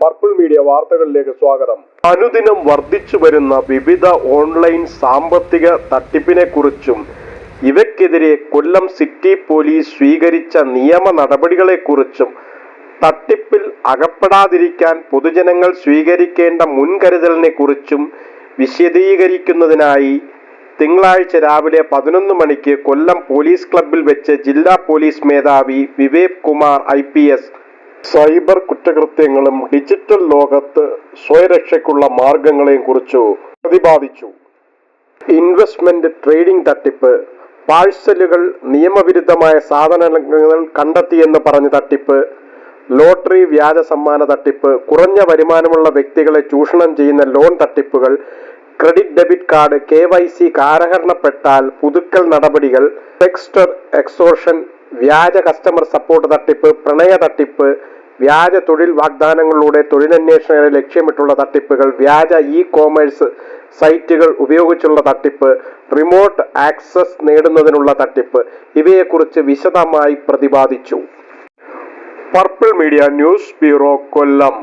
Purple media വാർത്തകളിലേക്ക് സ്വാഗതം. അനുദിനം വർദ്ധിച്ചു വരുന്ന വിവിധ ഓൺലൈൻ സാമ്പത്തിക തട്ടിപ്പിനെ കുറിച്ചും ഇവയ്ക്കെതിരെ കൊല്ലം സിറ്റി പോലീസ് സ്വീകരിച്ച നിയമ നടപടികളെക്കുറിച്ചും തട്ടിപ്പിൽ അകപ്പെടാതിരിക്കാൻ പൊതുജനങ്ങൾ സ്വീകരിക്കേണ്ട മുൻകരുതലിനെ കുറിച്ചും വിശദീകരിക്കുന്നതിനായി തിങ്കളാഴ്ച രാവിലെ പതിനൊന്ന് മണിക്ക് കൊല്ലം പോലീസ് ക്ലബ്ബിൽ വെച്ച് ജില്ലാ പോലീസ് മേധാവി വിവേക് കുമാർ ഐ സൈബർ കുറ്റകൃത്യങ്ങളും ഡിജിറ്റൽ ലോകത്ത് സ്വയരക്ഷയ്ക്കുള്ള മാർഗങ്ങളെയും കുറിച്ചു പ്രതിപാദിച്ചു. ഇൻവെസ്റ്റ്മെന്റ് ട്രേഡിംഗ് തട്ടിപ്പ് പാഴ്സലുകൾ നിയമവിരുദ്ധമായ സാധനങ്ങൾ കണ്ടെത്തിയെന്ന് പറഞ്ഞ് തട്ടിപ്പ് ലോട്ടറി വ്യാജ സമ്മാന തട്ടിപ്പ് കുറഞ്ഞ വരുമാനമുള്ള വ്യക്തികളെ ചൂഷണം ചെയ്യുന്ന ലോൺ തട്ടിപ്പുകൾ credit debit card K Y C പുതുക്കൽ നടപടികൾ ടെക്സ്റ്റർ എക്സോർഷൻ വ്യാജ കസ്റ്റമർ സപ്പോർട്ട് തട്ടിപ്പ് പ്രണയ തട്ടിപ്പ് വ്യാജ തൊഴിൽ വാഗ്ദാനങ്ങളിലൂടെ തൊഴിലന്വേഷകരെ ലക്ഷ്യമിട്ടുള്ള തട്ടിപ്പുകൾ വ്യാജ ഇ കോമേഴ്സ് സൈറ്റുകൾ ഉപയോഗിച്ചുള്ള തട്ടിപ്പ് റിമോട്ട് ആക്സസ് നേടുന്നതിനുള്ള തട്ടിപ്പ് ഇവയെക്കുറിച്ച് വിശദമായി പ്രതിപാദിച്ചു. Purple media news bureau Kollam.